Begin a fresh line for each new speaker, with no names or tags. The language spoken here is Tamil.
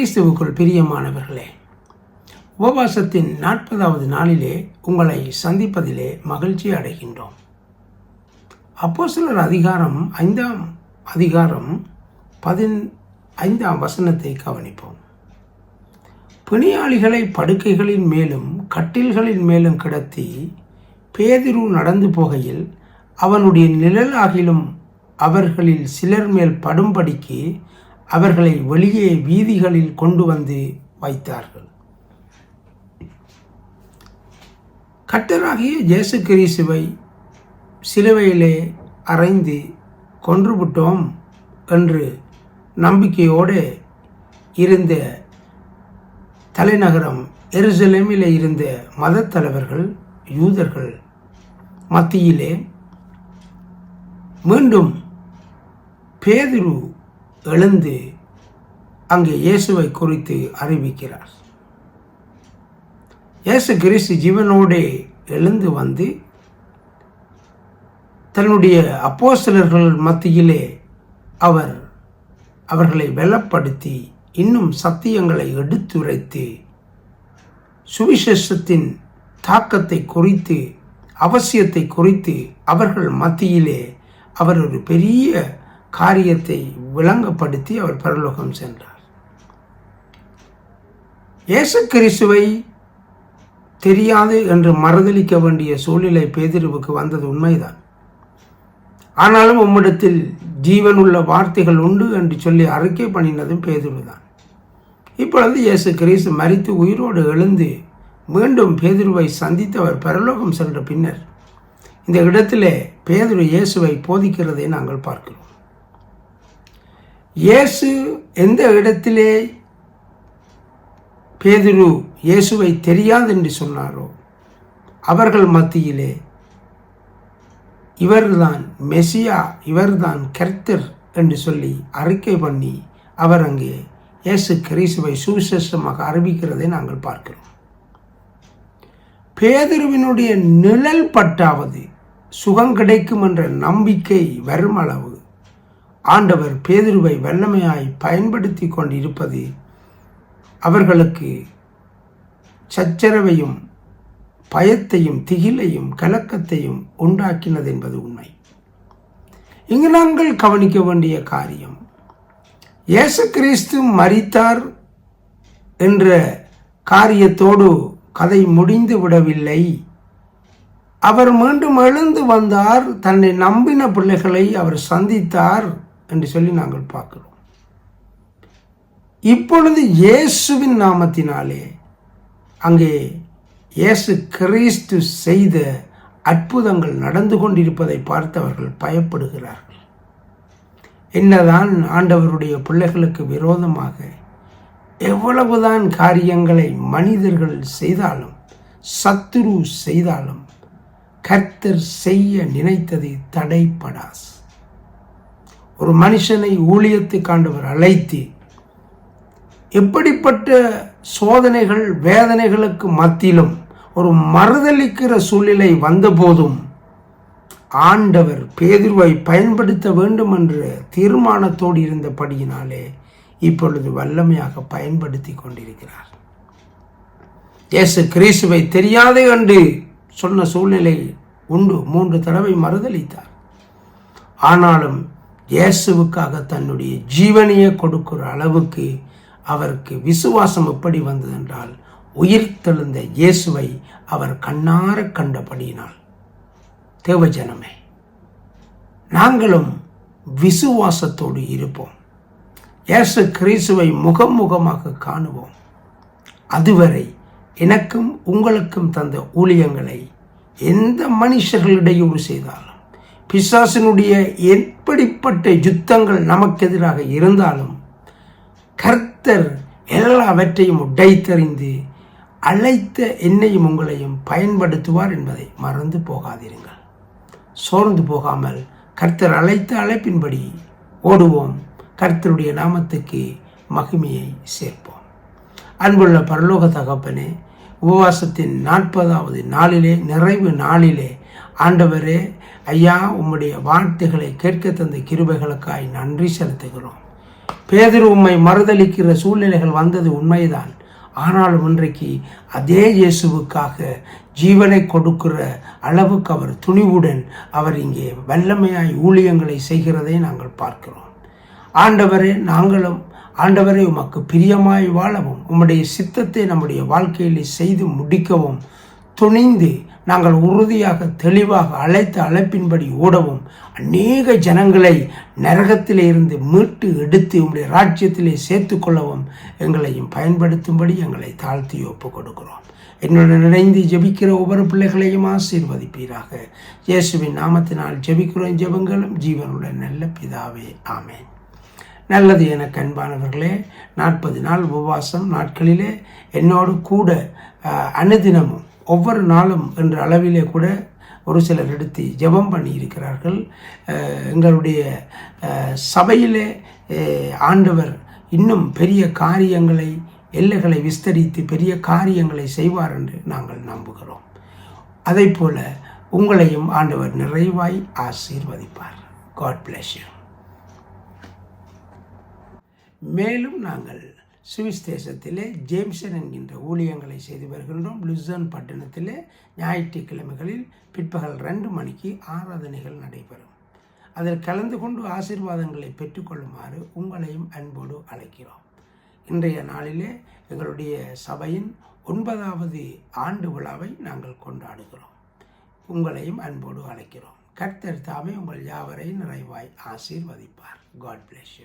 கிறிஸ்துவுக்குள் பிரியமானவர்களே உபவாசத்தின் நாற்பதாவது நாளிலே உங்களை சந்திப்பதிலே மகிழ்ச்சி அடைகின்றோம். அப்போ சிலர் அதிகாரம் ஐந்தாம் அதிகாரம் பதின் ஐந்தாம் வசனத்தை கவனிப்போம். பிணியாளிகளை படுக்கைகளின் மேலும் கட்டில்களின் மேலும் கிடத்தி பேதிரு நடந்து போகையில் அவனுடைய நிழலாகிலும் அவர்களில் சிலர் மேல் படும்படிக்கு அவர்களை வெளியே வீதிகளில் கொண்டு வந்து வைத்தார்கள். கட்டராகிய இயேசு கிறிஸ்துவை சிலுவையிலே அறைந்து கொன்றுவிட்டோம் என்று நம்பிக்கையோடு இருந்த தலைநகரம் எருசலேமில் இருந்த மத தலைவர்கள் யூதர்கள் மத்தியிலே மீண்டும் பேதுரு எழுந்து அங்கே இயேசுவை குறித்து அறிவிக்கிறார். இயேசு கிறிஸ்து ஜீவனோடே எழுந்து வந்து தன்னுடைய அப்போஸ்தலர்கள் மத்தியிலே அவர் அவர்களை வெலப்படுத்தி இன்னும் சத்தியங்களை எடுத்துரைத்து சுவிசேஷத்தின் தாக்கத்தை குறித்து அவசியத்தை குறித்து அவர்கள் மத்தியிலே அவர் ஒரு பெரிய காரியத்தை விளங்கப்படுத்தி அவர் பரலோகம் சென்றார். இயேசு கிறிஸ்துவை தெரியாது என்று மறுதளிக்க வேண்டிய சூழ்நிலை பேதிருவுக்கு வந்தது உண்மைதான். ஆனாலும் உம்மிடத்தில் ஜீவனுள்ள வார்த்தைகள் உண்டு என்று சொல்லி அறிக்கை பண்ணினதும் பேதுருதான். இப்பொழுது இயேசு கிறிஸ்து மறித்து உயிரோடு எழுந்து மீண்டும் பேதுருவை சந்தித்தவர் பரலோகம் சென்ற பின்னர் இந்த இடத்திலே பேதுரு இயேசுவை போதிக்கிறதை நாங்கள் பார்க்கிறோம். இயேசு எந்த இடத்திலே பேதுரு இயேசுவை தெரியாது என்று சொன்னாரோ அவர்கள் மத்தியிலே இவர்தான் மெசியா இவர்தான் கர்த்தர் என்று சொல்லி அறிக்கை பண்ணி அவர் அங்கே இயேசு கிறிஸ்துவை சுவிசேஷமாக அறிவிக்கிறதை நாங்கள் பார்க்கிறோம். பேதுருவினுடைய நிழல் பட்டாவது சுகம் கிடைக்கும் என்ற நம்பிக்கை வரும் அளவு ஆண்டவர் பேதுருவை வல்லமையாய் பயன்படுத்தி கொண்டிருப்பது அவர்களுக்கு சச்சரவையும் பயத்தையும் திகிலையும் கலக்கத்தையும் உண்டாக்கினது என்பது உண்மை. இங்கு நாங்கள் கவனிக்க வேண்டிய காரியம் இயேசு கிறிஸ்து மறித்தார் என்ற காரியத்தோடு கதை முடிந்து விடவில்லை. அவர் மீண்டும் எழுந்து வந்தார் தன்னை நம்பின பிள்ளைகளை அவர் சந்தித்தார். என்று சொல்லி நாங்கள் பார்க்கிறோம். இப்பொழுது இயேசுவின் நாமத்தினாலே அங்கே இயேசு கிறிஸ்து செய்த அற்புதங்கள் நடந்து கொண்டிருப்பதை பார்த்தவர்கள் பயப்படுகிறார்கள். என்னதான் ஆண்டவருடைய பிள்ளைகளுக்கு விரோதமாக எவ்வளவுதான் காரியங்களை மனிதர்கள் செய்தாலும் சத்துரு செய்தாலும் கர்த்தர் செய்ய நினைத்தது தடைப்படாஸ் ஒரு மனுஷனை ஊழியத்துக்காண்டவர் அழைத்து எப்படிப்பட்ட சோதனைகள் வேதனைகளுக்கு மத்தியிலும் ஒரு மறுதளிக்கிற சூழ்நிலை வந்தபோதும் ஆண்டவர் பேதிர்வை பயன்படுத்த வேண்டும் என்ற தீர்மானத்தோடு இருந்தபடியினாலே இப்பொழுது வல்லமையாக பயன்படுத்தி கொண்டிருக்கிறார். இயேசு கிறிஸ்துவை தெரியாதே என்று சொன்ன சூழ்நிலை உண்டு. மூன்று தடவை மறுதளித்தார் ஆனாலும் இயேசுவுக்காக தன்னுடைய ஜீவனையே கொடுக்கிற அளவுக்கு அவருக்கு விசுவாசம் எப்படி வந்ததென்றால் உயிர்த்தெழுந்த இயேசுவை அவர் கண்ணார கண்டபடியினால். தேவஜனமே நாங்களும் விசுவாசத்தோடு இருப்போம். இயேசு கிறிஸ்துவை முகமுகமாக காணுவோம். அதுவரை எனக்கும் உங்களுக்கும் தந்த ஊழியங்களை எந்த மனுஷர்களிடையூறு செய்தாலும் பிசாசினுடைய எப்படிப்பட்ட யுத்தங்கள் நமக்கு எதிராக இருந்தாலும் கர்த்தர் எல்லாவற்றையும் உடைத்தறிந்து அழைத்த என்னையும் உங்களையும் பயன்படுத்துவார் என்பதை மறந்து போகாதிருங்கள். சோர்ந்து போகாமல் கர்த்தர் அழைத்த அழைப்பின்படி ஓடுவோம். கர்த்தருடைய நாமத்துக்கு மகிமையை சேர்ப்போம். அன்புள்ள பரலோக தகப்பனே உபவாசத்தின் நாற்பதாவது நாளிலே நிறைவு நாளிலே ஆண்டவரே ஐயா உம்முடைய வார்த்தைகளை கேட்க தந்த கிருபைகளுக்காய் நன்றி செலுத்துகிறோம். பேதர் உம்மை மறுதளிக்கிற சூழ்நிலைகள் வந்தது உண்மைதான். ஆனாலும் இன்றைக்கு அதே இயேசுவுக்காக ஜீவனை கொடுக்கிற அளவுக்கு அவர் துணிவுடன் அவர் இங்கே வல்லமையாய் ஊழியங்களை செய்கிறதை நாங்கள் பார்க்கிறோம். ஆண்டவரே நாங்களும் ஆண்டவரே உமக்கு பிரியமாய் வாழவும் உம்முடைய சித்தத்தை நம்முடைய வாழ்க்கையில் செய்து முடிக்கவும் துணிந்து நாங்கள் உறுதியாக தெளிவாக அழைத்த அழைப்பின்படி ஓடவும் அநேக ஜனங்களை நரகத்திலே இருந்து மீட்டு எடுத்து உம்முடைய ராஜ்யத்திலே சேர்த்து கொள்ளவும் எங்களையும் பயன்படுத்தும்படி எங்களை தாழ்த்தி ஒப்பு கொடுக்கிறோம். என்னுடன் இணைந்து ஜெபிக்கிற ஒவ்வொரு பிள்ளைகளையும் ஆசீர்வதிப்பீராக. இயேசுவின் நாமத்தினால் ஜெபிக்கிறோம் ஜெபங்களும் ஜீவனுள்ள நல்ல பிதாவே ஆமேன். நல்லது என கண்பானவர்களே நாற்பது நாள் உபவாசம் நாட்களிலே என்னோடு கூட அனுதினமும் ஒவ்வொரு நாளும் என்ற அளவிலே கூட ஒரு சிலர் எடுத்து ஜெபம் பண்ணியிருக்கிறார்கள். எங்களுடைய சபையிலே ஆண்டவர் இன்னும் பெரிய காரியங்களை எல்லைகளை விஸ்தரித்து பெரிய காரியங்களை செய்வார் என்று நாங்கள் நம்புகிறோம். அதை போல உங்களையும் ஆண்டவர் நிறைவாய் ஆசீர்வதிப்பார். காட் பிளஸ் மேலும் நாங்கள் சுவிஸ் தேசத்திலே ஜேம்சன் என்கின்ற ஊழியங்களை செய்து வருகின்றோம் லுசன் பட்டணத்திலே ஞாயிற்றுக்கிழமைகளில் பிற்பகல் ரெண்டு மணிக்கு ஆராதனைகள் நடைபெறும். அதில் கலந்து கொண்டு ஆசீர்வாதங்களை பெற்றுக்கொள்ளுமாறு உங்களையும் அன்போடு அழைக்கிறோம். இன்றைய நாளிலே எங்களுடைய சபையின் ஒன்பதாவது ஆண்டு விழாவை நாங்கள் கொண்டாடுகிறோம். உங்களையும் அன்போடு அழைக்கிறோம். கர்த்தர் தாமே உங்கள் யாவரையும் நிறைவாய் ஆசீர்வதிப்பார். God bless you